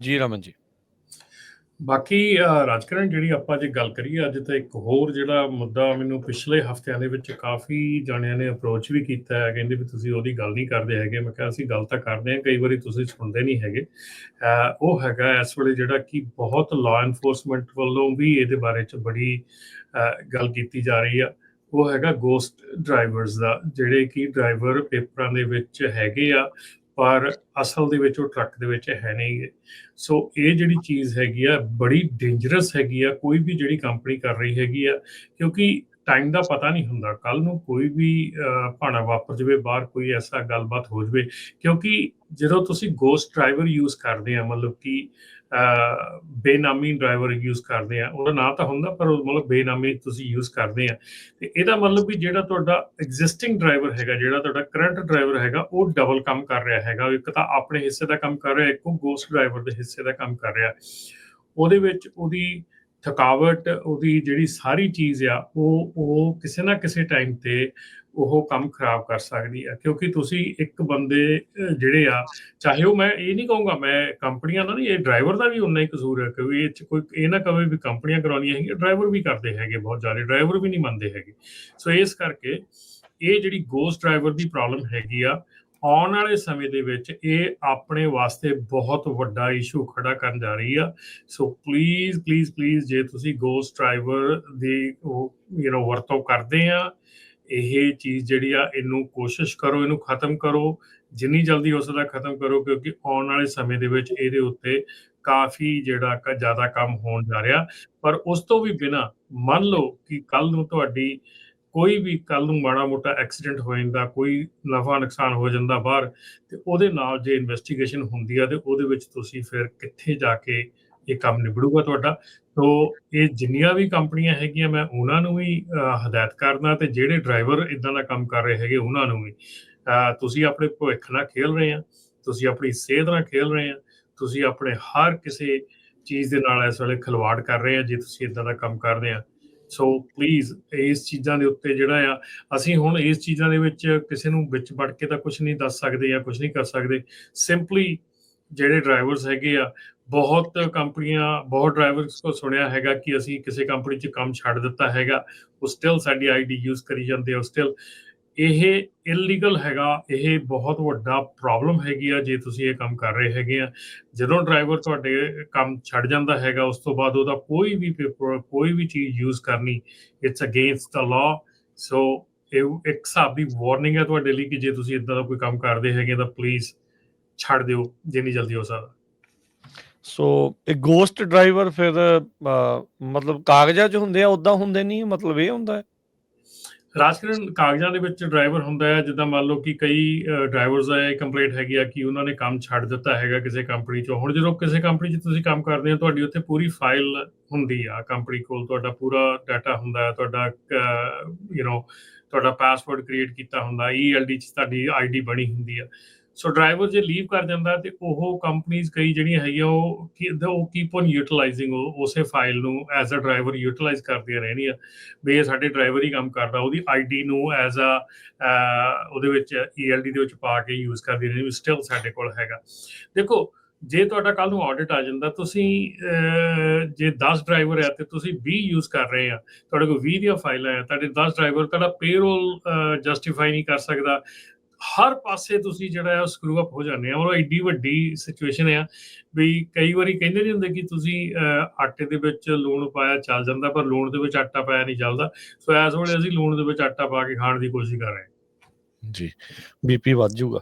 ਜੀ, ਰਮਨ ਜੀ। ਬਾਕੀ ਰਾਜਕਰਨ, ਜਿਹੜੀ ਆਪਾਂ ਜੇ ਗੱਲ ਕਰੀਏ, ਅੱਜ ਤਾਂ ਇੱਕ ਹੋਰ ਜਿਹੜਾ ਮੁੱਦਾ ਮੈਨੂੰ ਪਿਛਲੇ ਹਫ਼ਤਿਆਂ ਦੇ ਵਿੱਚ ਕਾਫੀ ਜਾਣਿਆਂ ਨੇ ਅਪਰੋਚ ਵੀ ਕੀਤਾ ਹੈ, ਕਹਿੰਦੇ ਵੀ ਤੁਸੀਂ ਉਹਦੀ ਗੱਲ ਨਹੀਂ ਕਰਦੇ ਹੈਗੇ। ਮੈਂ ਕਿਹਾ, ਅਸੀਂ ਗੱਲ ਤਾਂ ਕਰਦੇ ਹਾਂ, ਕਈ ਵਾਰੀ ਤੁਸੀਂ ਸੁਣਦੇ ਨਹੀਂ ਹੈਗੇ। ਉਹ ਹੈਗਾ ਇਸ ਵੇਲੇ ਜਿਹੜਾ ਕਿ ਬਹੁਤ ਲਾਅ ਐਨਫੋਰਸਮੈਂਟ ਵੱਲੋਂ ਵੀ ਇਹਦੇ ਬਾਰੇ ਚ ਬੜੀ ਗੱਲ ਕੀਤੀ ਜਾ ਰਹੀ ਆ। ਉਹ ਹੈਗਾ ਗੋਸਟ ਡਰਾਈਵਰਸ ਦਾ, ਜਿਹੜੇ ਕਿ ਡਰਾਈਵਰ ਪੇਪਰਾਂ ਦੇ ਵਿੱਚ ਹੈਗੇ ਆ। ਪਰ ਅਸਲ ਦੇ ਵਿੱਚ ਉਹ ਟਰੱਕ ਦੇ ਵਿੱਚ ਹੈ ਨਹੀਂ ਗੇ। ਸੋ ਇਹ ਜਿਹੜੀ ਚੀਜ਼ ਹੈਗੀ ਆ, ਬੜੀ ਡੇਂਜਰਸ ਹੈਗੀ ਆ, ਕੋਈ ਵੀ ਜਿਹੜੀ ਕੰਪਨੀ ਕਰ ਰਹੀ ਹੈਗੀ ਆ, ਕਿਉਂਕਿ ਟਾਈਮ ਦਾ ਪਤਾ ਨਹੀਂ ਹੁੰਦਾ ਕੱਲ ਨੂੰ ਕੋਈ ਵੀ ਭਾਣਾ ਵਾਪਰ ਜਾਵੇ, ਬਾਹਰ ਕੋਈ ਐਸਾ ਗੱਲਬਾਤ ਹੋ ਜਾਵੇ, ਕਿਉਂਕਿ ਜਦੋਂ ਤੁਸੀਂ ਗੋਸਟ ਡਰਾਈਵਰ ਯੂਜ਼ ਕਰਦੇ ਆ, ਮਤਲਬ ਕਿ ਬੇਨਾਮੀ ਡਰਾਈਵਰ ਯੂਜ਼ ਕਰਦੇ ਆ, ਉਹਦਾ ਨਾਂ ਤਾਂ ਹੁੰਦਾ, ਪਰ ਉਹ ਮਤਲਬ ਬੇਨਾਮੀ ਤੁਸੀਂ ਯੂਜ਼ ਕਰਦੇ ਆ, ਤੇ ਇਹਦਾ ਮਤਲਬ ਵੀ ਜਿਹੜਾ ਤੁਹਾਡਾ ਐਗਜ਼ਿਸਟਿੰਗ ਡਰਾਈਵਰ ਹੈਗਾ, ਜਿਹੜਾ ਤੁਹਾਡਾ ਕਰੰਟ ਡਰਾਈਵਰ ਹੈਗਾ, ਉਹ ਡਬਲ ਕੰਮ ਕਰ ਰਿਹਾ ਹੈਗਾ ਇੱਕ ਤਾਂ ਆਪਣੇ ਹਿੱਸੇ ਦਾ ਕੰਮ ਕਰ ਰਿਹਾ, ਇੱਕ ਉਹ ਗੋਸਟ ਡਰਾਈਵਰ ਦੇ ਹਿੱਸੇ ਦਾ ਕੰਮ ਕਰ ਰਿਹਾ, ਉਹਦੇ ਵਿੱਚ ਉਹਦੀ ਥਕਾਵਟ ਉਹਦੀ ਜਿਹੜੀ ਸਾਰੀ ਚੀਜ਼ ਆ, ਉਹ ਉਹ ਕਿਸੇ ਨਾ ਕਿਸੇ ਟਾਈਮ ਤੇ ਉਹ ਕੰਮ ਖਰਾਬ ਕਰ ਸਕਦੀ ਆ। ਕਿਉਂਕਿ ਤੁਸੀਂ ਇੱਕ ਬੰਦੇ ਜਿਹੜੇ ਆ, ਚਾਹੇ ਉਹ ਮੈਂ ਇਹ ਨਹੀਂ ਕਹੂੰਗਾ, ਮੈਂ ਕੰਪਨੀਆਂ ਦਾ ਨਹੀਂ, ਇਹ ਡਰਾਈਵਰ ਦਾ ਵੀ ਉਨਾ ਹੀ ਕਸੂਰ ਹੈ ਕਿ ਇਹ ਚ ਕੋਈ, ਇਹ ਨਾ ਕਵੇ ਵੀ ਕੰਪਨੀਆਂ ਕਰਾਉਂਦੀਆਂ ਹੈਗੀਆਂ ਡਰਾਈਵਰ ਵੀ ਕਰਦੇ ਹੈਗੇ ਬਹੁਤ ਜ਼ਿਆਦਾ ਡਰਾਈਵਰ ਵੀ ਨਹੀਂ ਮੰਨਦੇ ਹੈਗੇ। ਸੋ ਇਸ ਕਰਕੇ ਇਹ ਜਿਹੜੀ ਗੋਸਟ ਡਰਾਈਵਰ ਦੀ ਪ੍ਰੋਬਲਮ ਹੈਗੀ ਆ ਆਉਣ ਵਾਲੇ ਸਮੇਂ ਦੇ ਵਿੱਚ ਇਹ ਆਪਣੇ ਵਾਸਤੇ ਬਹੁਤ ਵੱਡਾ ਇਸ਼ੂ ਖੜਾ ਕਰਨ ਜਾ ਰਹੀ ਆ। ਸੋ ਪਲੀਜ਼ ਪਲੀਜ਼ ਪਲੀਜ਼ ਜੇ ਤੁਸੀਂ ਗੋਸਟ ਡਰਾਈਵਰ ਦੀ ਯੂ نو ਵਰਤੋਂ ਕਰਦੇ ਆ, ਇਹ ਚੀਜ਼ ਜਿਹੜੀ ਆ, ਇਹਨੂੰ ਕੋਸ਼ਿਸ਼ ਕਰੋ, ਇਹਨੂੰ ਖਤਮ ਕਰੋ, ਜਿੰਨੀ ਜਲਦੀ ਹੋ ਸਕਦਾ ਖਤਮ ਕਰੋ, ਕਿਉਂਕਿ ਆਉਣ ਵਾਲੇ ਸਮੇਂ ਦੇ ਵਿੱਚ ਇਹਦੇ ਉੱਤੇ ਕਾਫੀ ਜਿਹੜਾ ਕ, ਜ਼ਿਆਦਾ ਕੰਮ ਹੋਣ ਜਾ ਰਿਹਾ। ਪਰ ਉਸ ਤੋਂ ਵੀ ਬਿਨਾ ਮੰਨ ਲਓ ਕਿ ਕੱਲ ਨੂੰ ਤੁਹਾਡੀ ਕੋਈ ਵੀ ਕੱਲ ਨੂੰ ਮਾੜਾ ਮੋਟਾ ਐਕਸੀਡੈਂਟ ਹੋ ਜਾਂਦਾ, ਕੋਈ ਨਫਾ ਨੁਕਸਾਨ ਹੋ ਜਾਂਦਾ ਬਾਹਰ, ਤੇ ਉਹਦੇ ਨਾਲ ਜੇ ਇਨਵੈਸਟੀਗੇਸ਼ਨ ਹੁੰਦੀ ਆ, ਤੇ ਉਹਦੇ ਵਿੱਚ ਤੁਸੀਂ ਫਿਰ ਕਿੱਥੇ ਜਾ ਕੇ ਇਹ ਕੰਮ ਨਿਬੜੂਗਾ ਤੁਹਾਡਾ? ਤੋ ਇਹ ਜਿੰਨੀਆਂ ਵੀ ਕੰਪਨੀਆਂ ਹੈਗੀਆਂ, ਮੈਂ ਉਹਨਾਂ ਨੂੰ ਵੀ ਹਦਾਇਤ ਕਰਦਾ ਤੇ ਜਿਹੜੇ ਡਰਾਈਵਰ ਇਦਾਂ ਦਾ ਕੰਮ ਕਰ ਰਹੇ ਹੈਗੇ, ਉਹਨਾਂ ਨੂੰ ਵੀ। ਤੁਸੀਂ ਆਪਣੇ ਭਵਿੱਖ ਨਾਲ ਖੇਲ ਰਹੇ ਆ, ਤੁਸੀਂ ਆਪਣੀ ਸਿਹਤ ਨਾਲ ਖੇਲ ਰਹੇ ਆ, ਤੁਸੀਂ ਆਪਣੇ ਹਰ ਕਿਸੇ ਚੀਜ਼ ਦੇ ਨਾਲ ਇਸ ਵੇਲੇ ਖਿਲਵਾੜ ਕਰ ਰਹੇ ਆ, ਜੇ ਤੁਸੀਂ ਇਦਾਂ ਦਾ ਕੰਮ ਕਰਦੇ ਆ। ਸੋ ਪਲੀਜ਼ ਇਸ ਚੀਜ਼ਾਂ ਦੇ ਉੱਤੇ ਜਿਹੜਾ ਆ, ਅਸੀਂ ਹੁਣ ਇਸ ਚੀਜ਼ਾਂ ਦੇ ਵਿੱਚ ਕਿਸੇ ਨੂੰ ਵਿੱਚ ਵੜ ਕੇ ਤਾਂ ਕੁਝ ਨਹੀਂ ਦੱਸ ਸਕਦੇ ਜਾਂ ਕੁਝ ਨਹੀਂ ਕਰ ਸਕਦੇ। ਸਿੰਪਲੀ ਜਿਹੜੇ ਡਰਾਈਵਰਸ ਹੈਗੇ ਆ, ਬਹੁਤ ਕੰਪਨੀਆਂ, ਬਹੁਤ ਡਰਾਈਵਰਸ ਕੋ ਸੁਣਿਆ ਹੈਗਾ ਕਿ ਅਸੀਂ ਕਿਸੇ ਕੰਪਨੀ 'ਚ ਕੰਮ ਛੱਡ ਦਿੱਤਾ ਹੈਗਾ, ਉਹ ਸਟਿਲ ਸਾਡੀ ਆਈਡੀ ਯੂਜ਼ ਕਰੀ ਜਾਂਦੇ ਆ ਸਟਿਲ ਇਹ ਇਲੀਗਲ ਹੈਗਾ, ਇਹ ਬਹੁਤ ਵੱਡਾ ਪ੍ਰੋਬਲਮ ਹੈਗੀ ਆ ਜੇ ਤੁਸੀਂ ਇਹ ਕੰਮ ਕਰ ਰਹੇ ਹੈਗੇ ਆ। ਜਦੋਂ ਡਰਾਈਵਰ ਤੁਹਾਡੇ ਕੰਮ ਛੱਡ ਜਾਂਦਾ ਹੈਗਾ, ਉਸ ਤੋਂ ਬਾਅਦ ਉਹਦਾ ਕੋਈ ਵੀ ਪੇਪਰ ਕੋਈ ਵੀ ਚੀਜ਼ ਯੂਜ਼ ਕਰਨੀ ਇਟਸ ਅਗੇਂਸਟ ਦਾ ਲਾ ਸੋ ਇਹ ਇੱਕ ਹਿਸਾਬ ਵਾਰਨਿੰਗ ਹੈ ਤੁਹਾਡੇ ਲਈ ਕਿ ਜੇ ਤੁਸੀਂ ਇਦਾਂ ਦਾ ਕੋਈ ਕੰਮ ਕਰਦੇ ਹੈਗੇ ਤਾਂ ਪਲੀਜ਼ ਛੱਡ ਦਿਓ, ਜਿੰਨੀ ਜਲਦੀ ਹੋ ਸਕਦਾ। ਸੋ ਇਹ ਗੋਸਟ ਡਰਾਈਵਰ ਫਿਰ ਮਤਲਬ ਕਾਗਜ਼ਾਂ 'ਚ ਹੁੰਦੇ ਆ ਉਦਾਂ ਹੁੰਦੇ ਨਹੀਂ, ਮਤਲਬ ਇਹ ਹੁੰਦਾ ਹੈ। ਰਾਜਕਰਨ ਕਾਗਜ਼ਾਂ ਦੇ ਵਿੱਚ ਡਰਾਈਵਰ ਹੁੰਦਾ ਹੈ, ਜਿੱਦਾਂ ਮੰਨ ਲਓ ਕਿ ਕਈ ਡਰਾਈਵਰਸ ਦਾ ਇਹ ਕੰਪਲੇਂਟ ਹੈਗੀ ਆ ਕਿ ਉਹਨਾਂ ਨੇ ਕੰਮ ਛੱਡ ਦਿੱਤਾ ਹੈਗਾ ਕਿਸੇ ਕੰਪਨੀ 'ਚੋਂ। ਹੁਣ ਜਦੋਂ ਕਿਸੇ ਕੰਪਨੀ 'ਚ ਤੁਸੀਂ ਕੰਮ ਕਰਦੇ ਹੋ, ਤੁਹਾਡੀ ਉੱਥੇ ਪੂਰੀ ਫਾਈਲ ਹੁੰਦੀ ਆ। ਕੰਪਨੀ ਕੋਲ ਤੁਹਾਡਾ ਪੂਰਾ ਡਾਟਾ ਹੁੰਦਾ ਹੈ ਤੁਹਾਡਾ ਯੂ نو ਤੁਹਾਡਾ ਪਾਸਵਰਡ ਕ੍ਰੀਏਟ ਕੀਤਾ ਹੁੰਦਾ ਈਐਲਡੀ 'ਚ ਤੁਹਾਡੀ ਆਈਡੀ ਬਣੀ ਹੁੰਦੀ ਆ। ਸੋ ਡਰਾਈਵਰ ਜੇ ਲੀਵ ਕਰ ਜਾਂਦਾ ਤੇ ਉਹ ਕੰਪਨੀਆਂ ਕਈ ਜਿਹੜੀਆਂ ਹੈਗੀਆਂ ਉਹ ਕੀ- ਉਹ ਕੀਪ ਔਨ ਯੂਟਿਲਾਈਜ਼ਿੰਗ ਉਸੇ ਫਾਈਲ ਨੂੰ ਐਜ਼ ਅ ਡਰਾਈਵਰ ਯੂਟਿਲਾਈਜ਼ ਕਰਦੀਆਂ ਰਹਿਣੀਆਂ। ਵੀ ਸਾਡੇ ਡਰਾਈਵਰ ਹੀ ਕੰਮ ਕਰਦਾ, ਉਹਦੀ ਆਈਡੀ ਨੂੰ ਐਜ਼ ਅ ਉਹਦੇ ਵਿੱਚ ਈਐਲਡੀ ਦੇ ਵਿੱਚ ਪਾ ਕੇ ਯੂਜ਼ ਕਰਦੀ ਰਹਿੰਦੀ ਸਟਿਲ ਸਾਡੇ ਕੋਲ ਹੈਗਾ। ਦੇਖੋ, ਜੇ ਤੁਹਾਡਾ ਕੱਲ ਨੂੰ ਆਡਿਟ ਆ ਜਾਂਦਾ, ਤੁਸੀਂ ਜੇ 10 ਡਰਾਈਵਰ ਹੈ ਤੇ ਤੁਸੀਂ 20 ਯੂਜ਼ ਕਰ ਰਹੇ ਆ, ਤੁਹਾਡੇ ਕੋਲ 20 ਦੀਆਂ ਫਾਈਲਾਂ ਹੈ ਤੁਹਾਡੇ 10 ਡਰਾਈਵਰ ਤੁਹਾਡਾ ਪੇਰੋਲ ਜਸਟੀਫਾਈ ਨਹੀਂ ਕਰ ਸਕਦਾ। ਹਰ ਪਾਸੇ ਤੁਸੀਂ ਜਿਹੜਾ ਹੈ ਸਕਰੂ ਅਪ ਹੋ ਜਾਂਦੇ ਆ। ਔਰ ਐਡੀ ਵੱਡੀ ਸਿਚੁਏਸ਼ਨ ਆ ਵੀ ਕਈ ਵਾਰੀ ਕਹਿੰਦੇ ਨਹੀਂ ਹੁੰਦੇ ਕਿ ਤੁਸੀਂ ਆਟੇ ਦੇ ਵਿੱਚ ਲੂਣ ਪਾਇਆ ਚੱਲ ਜਾਂਦਾ, ਪਰ ਲੂਣ ਦੇ ਵਿੱਚ ਆਟਾ ਪਾਇਆ ਨਹੀਂ ਚੱਲਦਾ। ਸੋ ਇਸ ਵੇਲੇ ਅਸੀਂ ਲੂਣ ਦੇ ਵਿੱਚ ਆਟਾ ਪਾ ਕੇ ਖਾਣ ਦੀ ਕੋਸ਼ਿਸ਼ ਕਰ ਰਹੇ ਹਾਂ। ਜੀ ਬੀਪੀ ਵੱਧ ਜਾਊਗਾ।